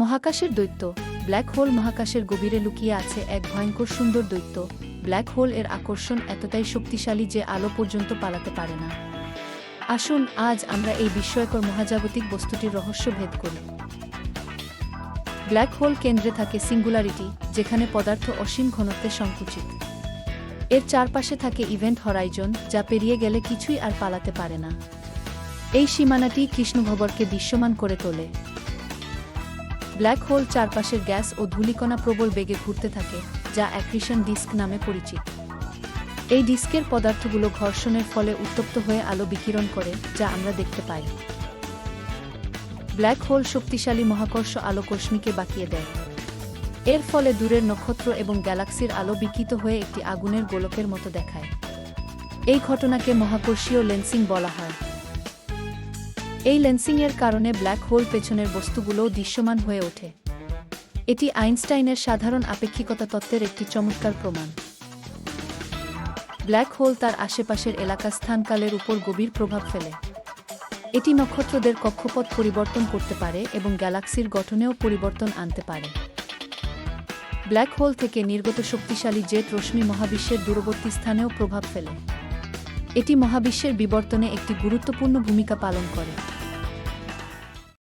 মহাকাশের দৈত্য। Black hole মহাকাশের গভীরে লুকিয়ে আছে এক ভয়ঙ্কর সুন্দর দৈত্য। ব্ল্যাক হোল এর আকর্ষণ এতটাই শক্তিশালী যে আলো পর্যন্ত পালাতে পারে না। আসুন, আজ আমরা এই বিস্ময়কর মহাজাগতিক বস্তুটির রহস্য ভেদ করি। ব্ল্যাক হোল কেন্দ্রে থাকে সিঙ্গুলারিটি, যেখানে পদার্থ অসীম ঘনত্বে সংকুচিত। এর চারপাশে থাকে ইভেন্ট হরাইজন, যা পেরিয়ে গেলে কিছুই আর পালাতে পারে না। এই সীমানাটি কৃষ্ণভবরকে দৃশ্যমান করে তোলে। ব্ল্যাক হোল চারপাশের গ্যাস ও ধূলিকণা প্রবল বেগে ঘুরতে থাকে, যা অ্যাক্রিশন ডিস্ক নামে পরিচিত। এই ডিস্কের পদার্থগুলো ঘর্ষণের ফলে উত্তপ্ত হয়ে আলো বিকিরণ করে, যা আমরা দেখতে পাই। ব্ল্যাক হোল শক্তিশালী মহাকর্ষ আলোকরশ্মিকে বাঁকিয়ে দেয়। এর ফলে দূরের নক্ষত্র এবং গ্যালাক্সির আলো বিকৃত হয়ে একটি আগুনের গোলকের মতো দেখায়। এই ঘটনাকে মহাকর্ষীয় লেন্সিং বলা হয়। এই লেন্সিংয়ের কারণে ব্ল্যাক হোল পেছনের বস্তুগুলোও দৃশ্যমান হয়ে ওঠে। এটি আইনস্টাইনের সাধারণ আপেক্ষিকতা তত্ত্বের একটি চমৎকার প্রমাণ। ব্ল্যাক হোল তার আশেপাশের এলাকা স্থানকালের উপর গভীর প্রভাব ফেলে। এটি নক্ষত্রদের কক্ষপথ পরিবর্তন করতে পারে এবং গ্যালাক্সির গঠনেও পরিবর্তন আনতে পারে। ব্ল্যাক হোল থেকে নির্গত শক্তিশালী জেট রশ্মি মহাবিশ্বের দূরবর্তী স্থানেও প্রভাব ফেলে। এটি মহাবিশ্বের বিবর্তনে একটি গুরুত্বপূর্ণ ভূমিকা পালন করে।